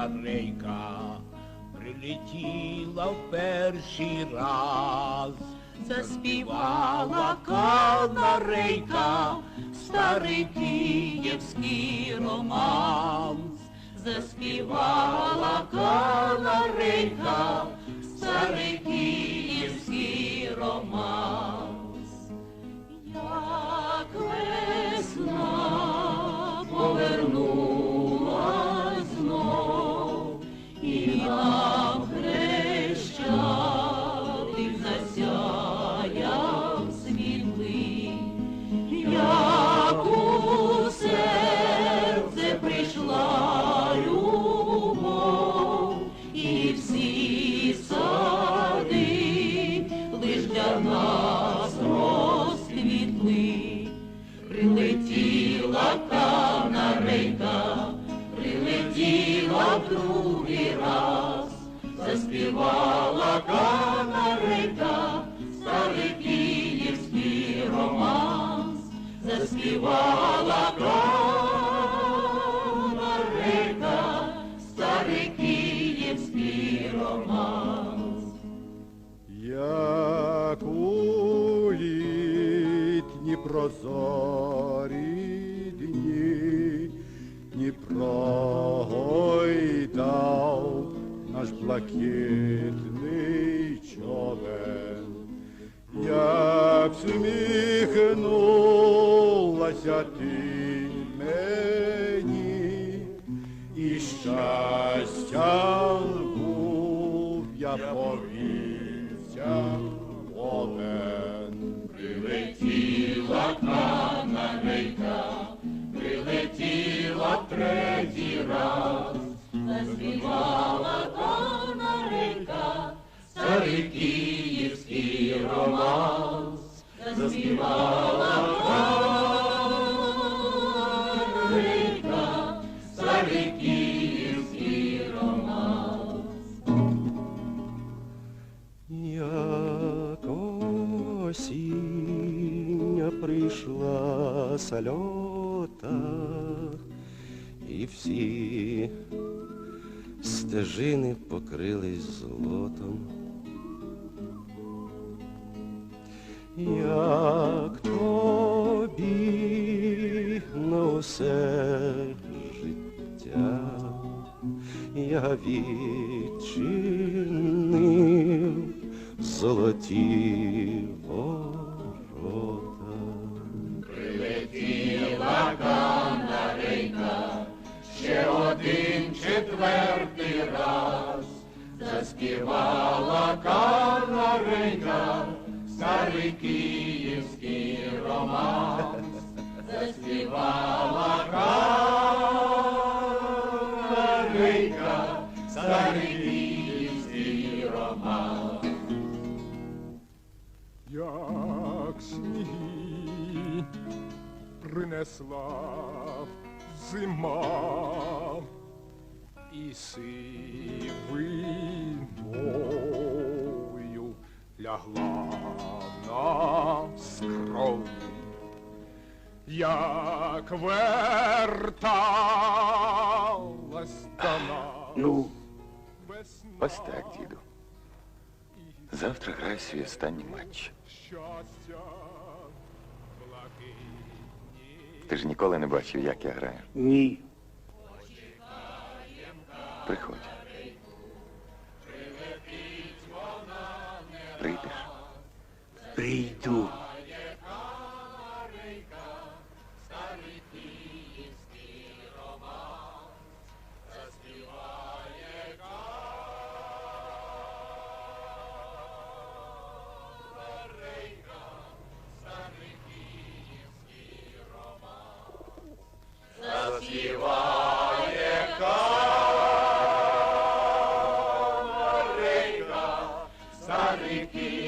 канарейка прилетіла в перший раз. Заспівала канарейка старий київський романс. Заспівала канарейка старий київський романс. Прилетіла канарейка, прилетіла в другий раз, заспівала канарейка, старий київський романс, заспівала канарейка, старий київський романс. Як у літні прозорі Дніпро гойдав наш блакитний човен, як всміхнулася ти мені, і щастя був я повівся раз, заспівала канарейка, старий київський романс, заспівала канарейка, старий київський романс. Як осіння прийшла сальота, і всі стежини покрились злотом. Як тобі на усе життя я відчинив золоті ворота. Четвертий раз, заспівала канарейка, старий київський романс, заспівала канарейка, старий київський романс. як сніги принесла зима сивиною лягла на скроні, як верталась до нас Ну, ось так, діду. Завтра грай свій останній матч. Ти ж ніколи не бачив, як я граю. Ні. Приходь. Прийдеш? Прийду. Ricky.